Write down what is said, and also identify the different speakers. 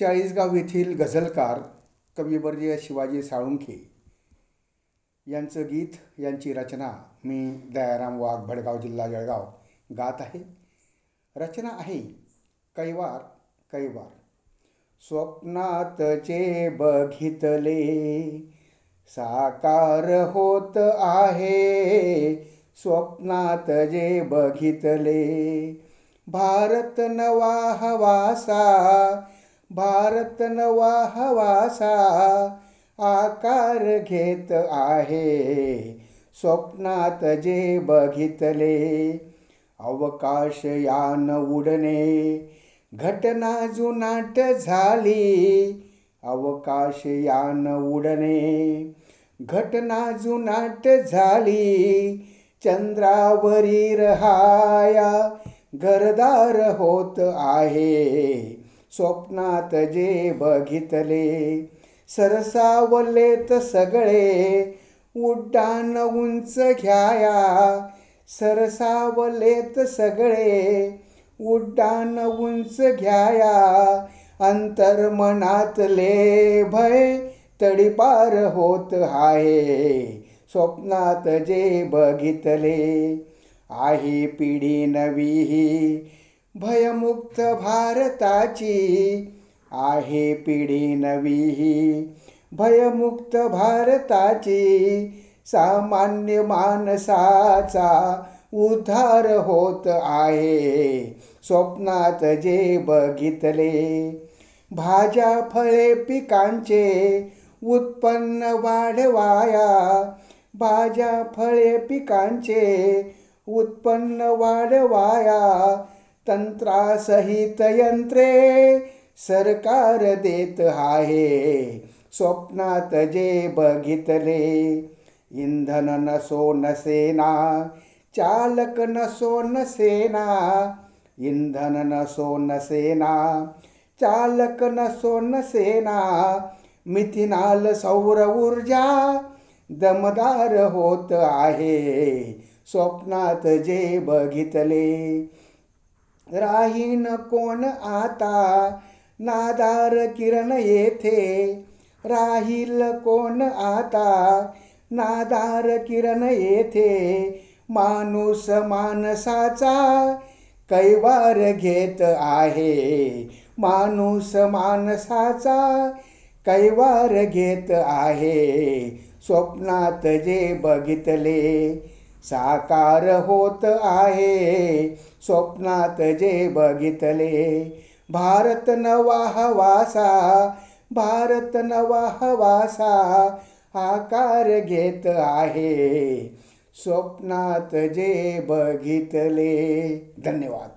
Speaker 1: चाळीसगाव येथील गझलकार कविवर्य शिवाजी साळुंखे यांचं गीत यांची रचना मी दयाराम वाघ भडगाव जिल्हा जळगाव गात आहे. रचना आहे कैवार कैवार. स्वप्नात जे बघितले साकार होत आहे. स्वप्नात जे बघितले भारत नवा हवासा भारत नवा हवासा आकार घेत आहे. स्वप्नात जे बघितले अवकाशयान उडणे. घटना जुनाट झाली अवकाशयान उडणे. घटना जुनाट झाली चंद्रावरी रहाया घरदार होत आहे. स्वप्नात जे बघितले सरसावलेत सगळे. उड्डाण उंच घ्याया सरसावलेत सगळे. उड्डाण उंच घ्याया अंतर्मनातले भय तडीपार होत आहे. स्वप्नात जे बघितले आहे पिढी नवी ही भयमुक्त भारताची आहे पिढी नवी भयमुक्त भारताची सामान्य माणसाचा उद्धार होत आहे. स्वप्नात जे बघितले भाज्या फळे पिकांचे उत्पन्न वाढवाया. भाज्या फळे पिकांचे उत्पन्न वाढवाया. तंत्रासहित यंत्रे सरकार देत आहे. स्वप्नात जे बघितले इंधन नसो नसेना चालक नसो नसेना इंधन नसो नसेना चालक नसो नसेना मिथिनाल सौर ऊर्जा दमदार होत आहे. स्वप्नात जे बघितले राहीन कोण आता? नादार किरण येथे. राहील कोण आता? नादार किरण येथे. माणूस माणसाचा कैवार घेत आहे. माणूस माणसाचा कैवार घेत आहे. स्वप्नात जे बघितले साकार होत आहे स्वप्नात जे बघितले. भारत नवा हवासा भारत नवा हवासा आकार घेत आहे. स्वप्नात जे बघितले. धन्यवाद.